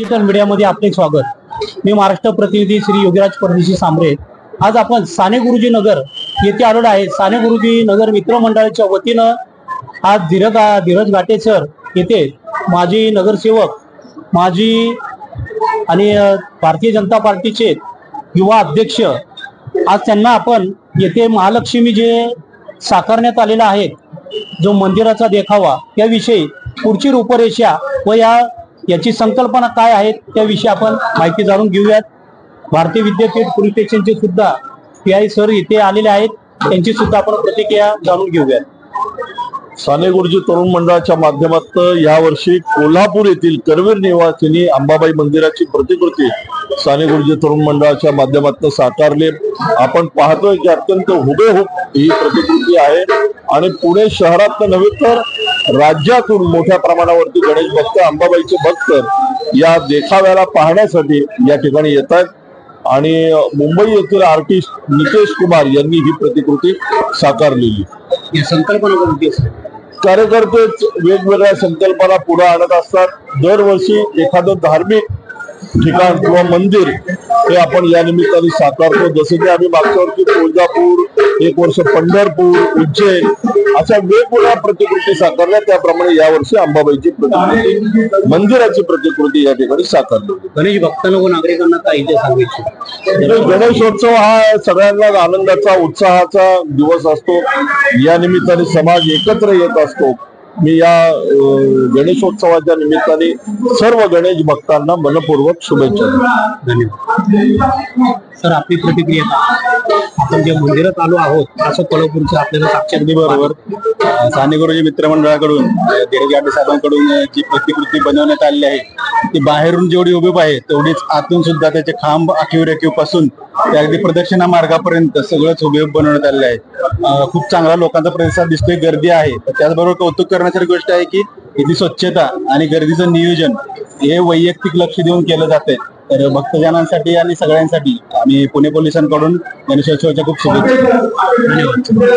Digital मीडियामध्ये आपले स्वागत. मी महाराष्ट्र प्रतिनिधी श्री योगीराज परदेशी सांबरे. आज आपण साने गुरुजी नगर येथे आलेलो आहे. साने गुरुजी नगर मित्र मंडळाच्या वतीनं आज धीरज धीरज घाटे सर येथे माजी नगरसेवक माजी आणि भारतीय जनता पार्टीचे युवा अध्यक्ष आज त्यांना आपण येथे महालक्ष्मी जे साकारण्यात आलेला आहे जो मंदिराचा देखावा त्याविषयी पुढची रूपरेषा व या याची संकल्पना काय आहे त्याविषयी आपण माहिती जाणून घेऊयात. भारतीय विद्यापीठ पोलीस सुद्धा पी आय सर इथे आलेले आहेत. त्यांची सुद्धा आपण प्रतिक्रिया जाणून घेऊयात. साने गुरुजी तरुण मंडळाच्या माध्यमात यावर्षी कोल्हापूर येथील करवीर निवासिनी अंबाबाई मंदिराची प्रतिकृती साने गुरुजी तरुण मंडळाच्या माध्यमातून साकारली. आपण पाहतोय की अत्यंत हुबेहूब ही प्रतिकृती आहे. आणि पुणे शहरात नव्हे तर राज्यातून मोठ्या प्रमाणावरती गणेश भक्त अंबाबाईचे भक्त या देखाव्याला पाहण्यासाठी या ठिकाणी येत आहेत. आणि मुंबई येथील आर्टिस्ट नितेश कुमार यांनी ही प्रतिकृती साकारलेली. संकल्पना कार्यकर्तेच वेगवेगळ्या संकल्पना पुढे आणत असतात. दरवर्षी एखादं धार्मिक ठिकाण किंवा मंदिर हे आपण या निमित्ताने साकारतो. जसे की आम्ही मागच्या वर्षी तुळजापूर एक वर्ष पंढरपूर उज्जैन अशा वेगवेगळ्या प्रतिकृती साकारल्या. त्याप्रमाणे यावर्षी अंबाबाईची प्रतिकृती मंदिराची प्रतिकृती या ठिकाणी साकारली गणेश भक्तांना व नागरिकांना इथे सांगायचे? गणेशोत्सव हा सगळ्यांना आनंदाचा उत्साहाचा दिवस असतो. या निमित्ताने समाज एकत्र येत असतो. मी या गणेशोत्सवाच्या निमित्ताने सर्व गणेश भक्तांना मनपूर्वक शुभेच्छा देतो. धन्यवाद सर आपली प्रतिक्रिया आपण जे मंदिरात आलो आहोत असं कोल्हापूरचं आपल्याला साक्षात बरोबर. साने गुरुजी मित्रमंडळाकडून गाडे साहेबांकडून जी प्रतिकृती बनवण्यात आलेली आहे ती बाहेरून जेवढी उभी आहे तेवढीच आतून सुद्धा त्याचे खांब आखीव रेखीवपासून ते अगदी प्रदक्षिणा मार्गापर्यंत सगळंच उभे बनवण्यात आलेलं आहे. खूप चांगला लोकांचा प्रतिसाद दिसतोय गर्दी आहे. तर त्याचबरोबर कौतुक करण्यासारखी गोष्ट आहे की इथली स्वच्छता आणि गर्दीचं नियोजन हे वैयक्तिक लक्ष देऊन केलं जाते तर भक्तजनांसाठी आणि सगळ्यांसाठी आम्ही पुणे पोलिसांकडून गणेशोत्सवाच्या खूप शुभेच्छा. धन्यवाद.